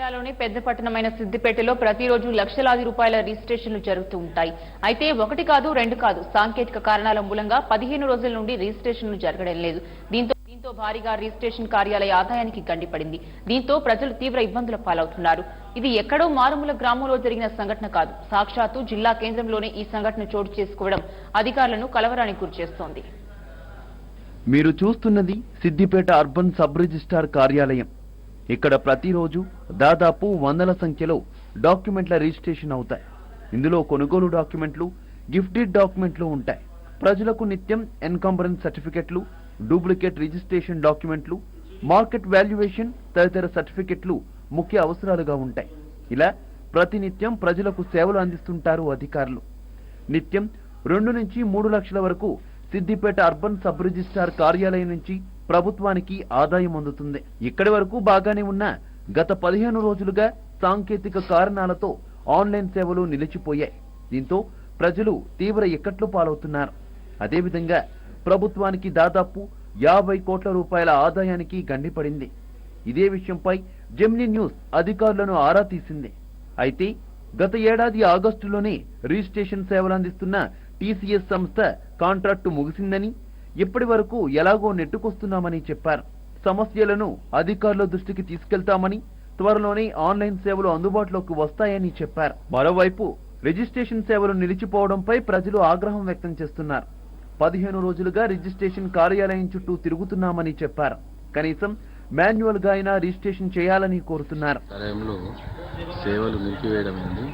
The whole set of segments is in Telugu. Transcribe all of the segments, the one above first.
జిల్లాలోని పెద్ద పట్టణమైన సిద్దిపేటలో ప్రతిరోజు లక్షలాది రూపాయల రిజిస్ట్రేషన్లు జరుగుతూ ఉంటాయి. అయితే ఒకటి కాదు రెండు కాదు. సాంకేతిక కారణాల మూలంగా పదిహేను రోజుల నుండి రిజిస్ట్రేషన్లు జరగడం లేదు. దీంతో దీంతో భారీగా రిజిస్ట్రేషన్ కార్యాలయ ఆదాయానికి గండిపడింది. దీంతో ప్రజలు తీవ్ర ఇబ్బందుల పాలవుతున్నారు. ఇది ఎక్కడో మారుమూల గ్రామంలో జరిగిన సంఘటన కాదు. సాక్షాత్తు జిల్లా కేంద్రంలోనే ఈ సంఘటన చోటు చేసుకోవడం అధికారులను కలవరానికి గురిచేస్తోంది మీరు చూస్తున్నది సిద్దిపేట అర్బన్ సబ్ రిజిస్ట్రార్ కార్యాలయం. ఇక్కడ ప్రతిరోజు దాదాపు వందల సంఖ్యలో డాక్యుమెంట్ల రిజిస్ట్రేషన్ అవుతాయి. ఇందులో కొనుగోలు డాక్యుమెంట్లు గిఫ్టెడ్ డాక్యుమెంట్లు ఉంటాయి. ప్రజలకు నిత్యం ఎన్కంబరెన్స్ సర్టిఫికెట్లు డూప్లికేట్ రిజిస్ట్రేషన్ డాక్యుమెంట్లు మార్కెట్ వాల్యుయేషన్ తదితర సర్టిఫికెట్లు ముఖ్య అవసరాలుగా ఉంటాయి. ఇలా ప్రతినిత్యం ప్రజలకు సేవలు అందిస్తుంటారు అధికారులు. నిత్యం రెండు నుంచి మూడు లక్షల వరకు సిద్దిపేట అర్బన్ సబ్ రిజిస్ట్రార్ కార్యాలయం నుంచి ప్రభుత్వానికి ఆదాయం అందుతుంది. ఇక్కడి వరకు బాగానే ఉన్న గత పదిహేను రోజులుగా సాంకేతిక కారణాలతో ఆన్లైన్ సేవలు నిలిచిపోయాయి. దీంతో ప్రజలు తీవ్ర ఇక్కట్లు పాలవుతున్నారు. అదేవిధంగా ప్రభుత్వానికి దాదాపు యాభై కోట్ల రూపాయల ఆదాయానికి గండిపడింది. ఇదే విషయంపై జెమిని న్యూస్ అధికారులను ఆరా తీసింది. అయితే గత ఏడాది ఆగస్టులోనే రిజిస్ట్రేషన్ సేవలు అందిస్తున్న టీసీఎస్ సంస్థ కాంట్రాక్టు ముగిసిందని ఇప్పటి వరకు ఎలాగో నెట్టుకొస్తున్నామని చెప్పారు. సమస్యలను అధికారుల దృష్టికి తీసుకెళ్తామని త్వరలోనే ఆన్లైన్ సేవలు అందుబాటులోకి వస్తాయని చెప్పారు. మరోవైపు రిజిస్ట్రేషన్ సేవలు నిలిచిపోవడంపై ప్రజలు ఆగ్రహం వ్యక్తం చేస్తున్నారు. పదిహేను రోజులుగా రిజిస్ట్రేషన్ కార్యాలయం చుట్టూ తిరుగుతున్నామని చెప్పారు. కనీసం మాన్యువల్గా అయినా రిజిస్ట్రేషన్ చేయాలని కోరుతున్నారు. సేవలు నిలిపివేయడం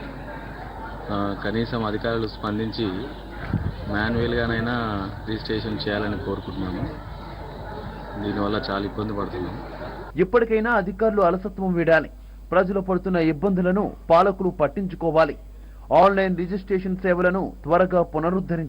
కనీసం అధికారులు స్పందించి మాన్యువల్గానైనా రిజిస్ట్రేషన్ చేయాలని కోరుకుంటున్నాము. దీనివల్ల చాలా ఇబ్బంది పడుతున్నాము ఇప్పటికైనా అధికారులు అలసత్వం వీడాలి. ప్రజలు పడుతున్న ఇబ్బందులను పాలకులు పట్టించుకోవాలి. ఆన్లైన్ రిజిస్ట్రేషన్ సేవలను త్వరగా పునరుద్ధరించాలి